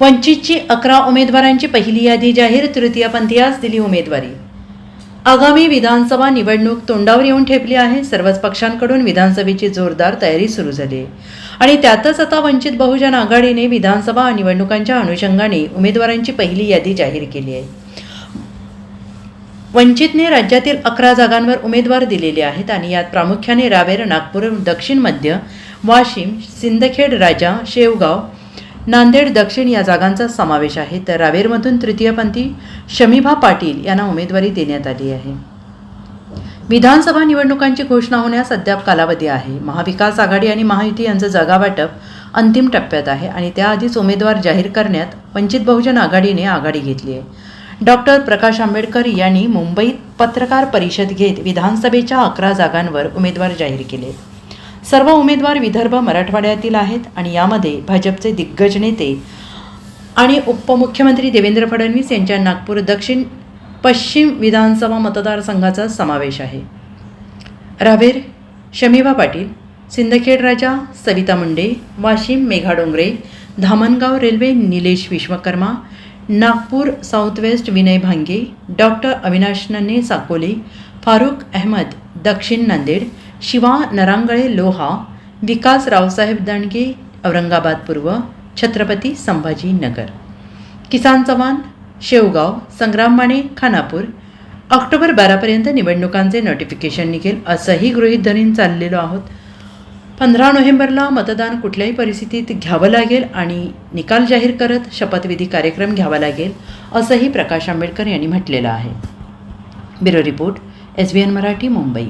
वंचितची अकरा उमेदवारांची पहिली यादी जाहीर तृतीयपंथीयास दिली उमेदवारी. आगामी विधानसभा निवडणूक तोंडावर येऊन ठेपली आहे. सर्वच पक्षांकडून विधानसभेची जोरदार तयारी सुरू झाली. आहे आणि त्यातच आता वंचित बहुजन आघाडीने विधानसभा निवडणुकांच्या अनुषंगाने उमेदवारांची पहिली यादी जाहीर केली आहे. वंचितने राज्यातील अकरा जागांवर उमेदवार दिलेले आहेत आणि यात प्रामुख्याने रावेर नागपूर दक्षिण मध्य वाशिम सिंदखेड राजा शेवगाव नांदेड दक्षिण या जागांचा समावेश आहे. तर रावेरमधून तृतीयपंथी शमीभा पाटील यांना उमेदवारी देण्यात आली आहे. विधानसभा निवडणुकांची घोषणा होण्यास अद्याप कालावधी आहे. महाविकास आघाडी आणि महायुती यांचं जागावाटप अंतिम टप्प्यात आहे आणि त्याआधीच उमेदवार जाहीर करण्यात वंचित बहुजन आघाडीने आघाडी घेतली आहे. डॉक्टर प्रकाश आंबेडकर यांनी मुंबईत पत्रकार परिषद घेत विधानसभेच्या अकरा जागांवर उमेदवार जाहीर केले. सर्व उमेदवार विदर्भ मराठवाड्यातील आहेत आणि यामध्ये भाजपचे दिग्गज नेते आणि उपमुख्यमंत्री देवेंद्र फडणवीस यांच्या नागपूर दक्षिण पश्चिम विधानसभा मतदारसंघाचा समावेश आहे. Raver Shamibha Patil Sindkhed Raja Savita Munde Washim Megha Dongre Dhamangaon Railway Nilesh Vishwakarma Nagpur South West Vinay Bhange doctor Avinash Nanne Sakoli Farukh Ahmad दक्षिण नांदेड शिवा नरांगळे लोहा विकास रावसाहेब दांडगे औरंगाबाद पूर्व छत्रपती संभाजीनगर किसान चव्हाण शेवगाव संग्राम माने खानापूर ऑक्टोबर बारापर्यंत निवडणुकांचे नोटिफिकेशन निघेल असंही गृहीत धरून चाललेलो आहोत पंधरा नोव्हेंबरला मतदान कुठल्याही परिस्थितीत घ्यावं लागेल आणि निकाल जाहीर करत शपथविधी कार्यक्रम घ्यावा लागेल असंही प्रकाश आंबेडकर यांनी म्हटलेलं आहे bureau report S B N Marathi Mumbai